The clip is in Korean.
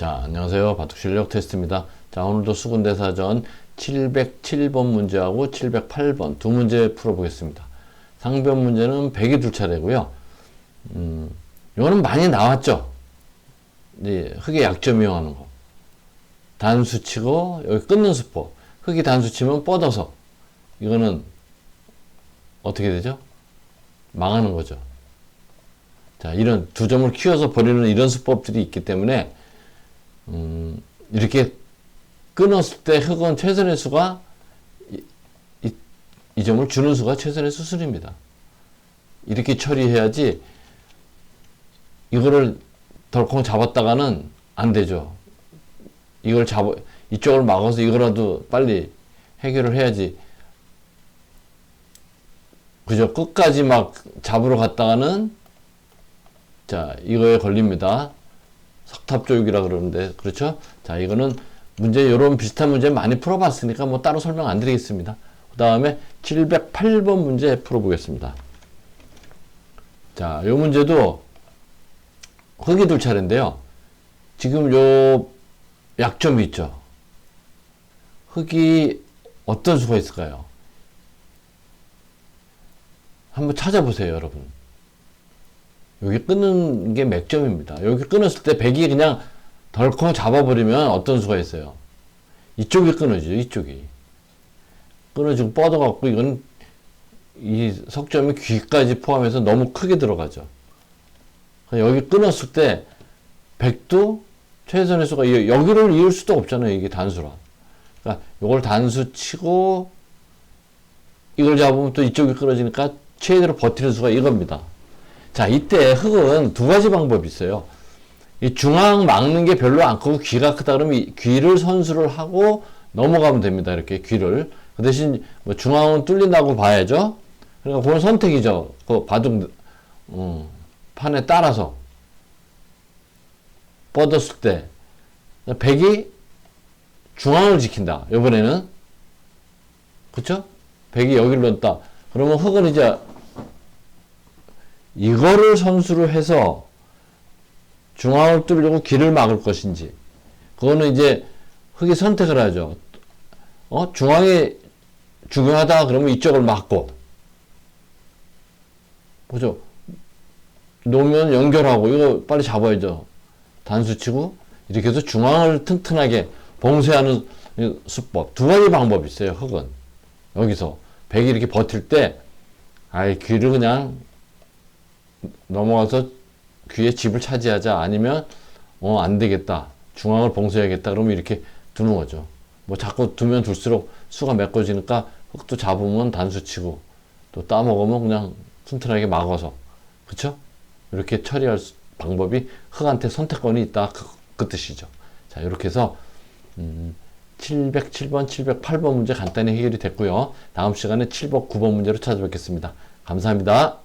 자, 안녕하세요. 바둑 실력 테스트입니다. 자, 오늘도 수군대사전 707번 문제하고 708번 두 문제 풀어보겠습니다. 상변 문제는 100이 둘 차례고요. 음, 이거는 많이 나왔죠. 이제 흑의 약점 이용하는 거. 단수 치고 여기 끊는 수법. 흑이 단수 치면 뻗어서 이거는 어떻게 되죠? 망하는 거죠. 자, 이런 두 점을 키워서 버리는 이런 수법들이 있기 때문에 음, 이렇게 끊었을 때 흑은 최선의 수가 이, 이, 이 점을 주는 수가 최선의 수순입니다. 이렇게 처리해야지 이거를 덜컹 잡았다가는 안 되죠. 이걸 잡아 이쪽을 막아서 이거라도 빨리 해결을 해야지. 그죠? 끝까지 막 잡으러 갔다가는 자 이거에 걸립니다. 석탑조육이라 그러는데 그렇죠? 자 이거는 문제 이런 비슷한 문제 많이 풀어봤으니까 뭐 따로 설명 안 드리겠습니다. 그 다음에 708번 문제 풀어보겠습니다. 자, 요 문제도 흑이 둘 차례인데요. 지금 요 약점이 있죠. 흑이 어떤 수가 있을까요? 한번 찾아보세요, 여러분. 여기 끊는 게 맥점입니다. 여기 끊었을 때 백이 그냥 덜컹 잡아버리면 어떤 수가 있어요? 이쪽이 끊어지죠, 이쪽이. 끊어지고 뻗어갖고 이건 이 석점이 귀까지 포함해서 너무 크게 들어가죠. 여기 끊었을 때 백도 최선의 수가 이- 여기를 이을 수도 없잖아요. 이게 단수라. 그러니까 이걸 단수 치고 이걸 잡으면 또 이쪽이 끊어지니까 최대로 버티는 수가 이겁니다. 자, 이때 흑은 두 가지 방법이 있어요. 이 중앙 막는 게 별로 안 크고 귀가 크다 그러면 이 귀를 선수를 하고 넘어가면 됩니다. 이렇게 귀를. 그 대신 뭐 중앙은 뚫린다고 봐야죠. 그러니까 그건 선택이죠. 그 바둑 음, 판에 따라서 뻗었을 때 백이 중앙을 지킨다. 이번에는 그쵸? 백이 여기를 넣었다. 그러면 흑은 이제 이거를 선수로 해서 중앙을 뚫려고 길을 막을 것인지 그거는 이제 흑이 선택을 하죠. 어 중앙이 중요하다 그러면 이쪽을 막고 그죠? 놓으면 연결하고 이거 빨리 잡아야죠. 단수 치고 이렇게 해서 중앙을 튼튼하게 봉쇄하는 이 수법 두 가지 방법이 있어요. 흑은 여기서 백이 이렇게 버틸 때 아이 귀를 그냥 넘어가서 귀에 집을 차지하자 아니면 어 안 되겠다. 중앙을 봉쇄해야겠다. 그러면 이렇게 두는 거죠. 뭐 자꾸 두면 둘수록 수가 메꿔지니까 흙도 잡으면 단수 치고 또 따먹으면 그냥 튼튼하게 막아서. 그쵸? 이렇게 처리할 수- 방법이 흙한테 선택권이 있다. 그, 그 뜻이죠. 자 이렇게 해서 음, 707번 708번 문제 간단히 해결이 됐고요. 다음 시간에 7번 9번 문제로 찾아뵙겠습니다. 감사합니다